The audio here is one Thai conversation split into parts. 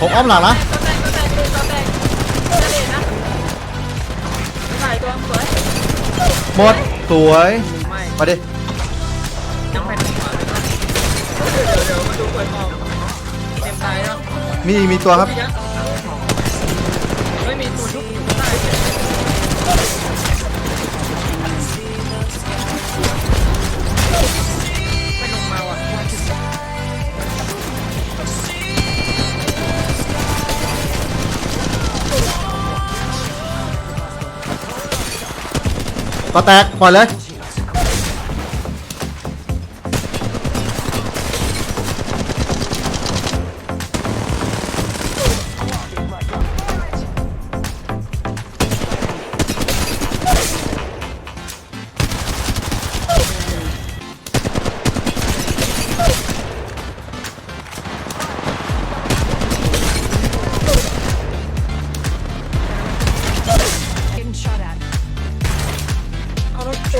ผมอ้อมหลังนะตัวแตกตัวแตกตัวแตกตัวแตกนะถ่ายตัวสวยหมดสวยไม่มาดิยังไม่ถึงมาเดี๋ยวเดี๋ยวมาดูเปิดออกเต็มตายแล้วมีมีตัวครับ ก็แตกปล่อยเลย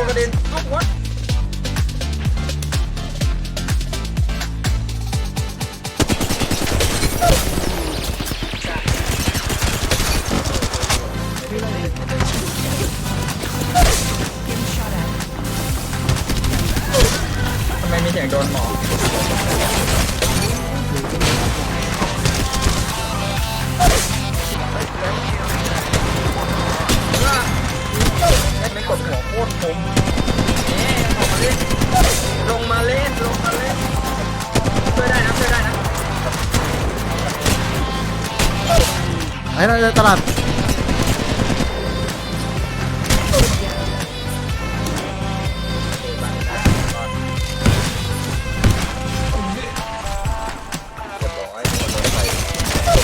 ตัวกระเด็นเอ้าวัดทำไมมีเสียงโดนหมอ เล่นลงมาเล่นลงมาเล่นช่วยได้นะช่วยได้นะไอ้นั่นตลาด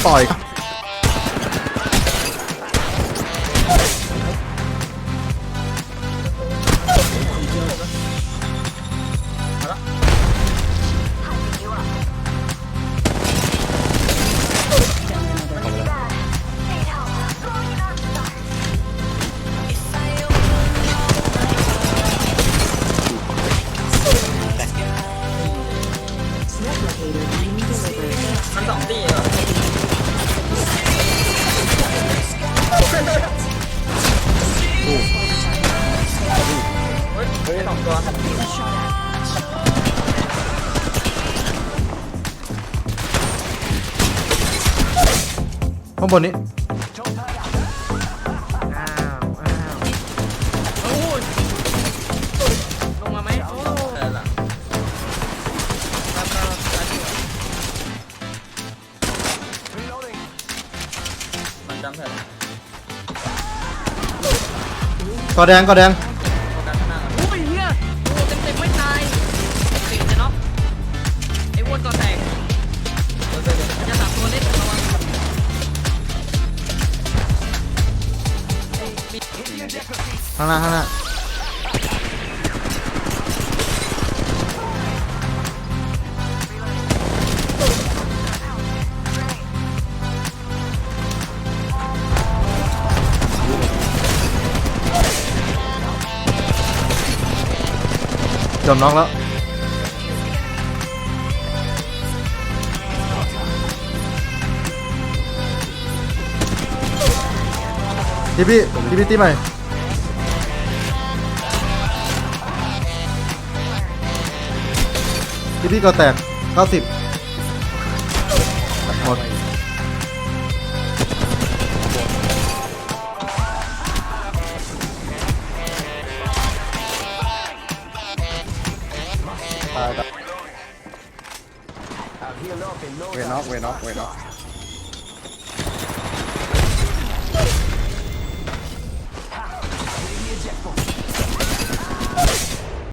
ต่อย มันสองตีเหรอเฮ้ยเฮ้ยสองตัวข้างบนนี้ มันจำเถอะกอแดงกอแดงโฟกัสข้างหน้าก่อนโอ้ยเฮียโอ้เต็มเต็มๆไม่ตายติดจะน็อกไอ้อ้วนก็แตกเดี๋ยวเดี๋ยวเดี๋ยวจะสามตัวเล็กระวังไอ้บิ๊กข้างหน้าข้างหน้า จมน้องแล้วพี่พี่พี่พี่ตีใหม่พี่พี่ก็แตก 90 หมด เวนอกเ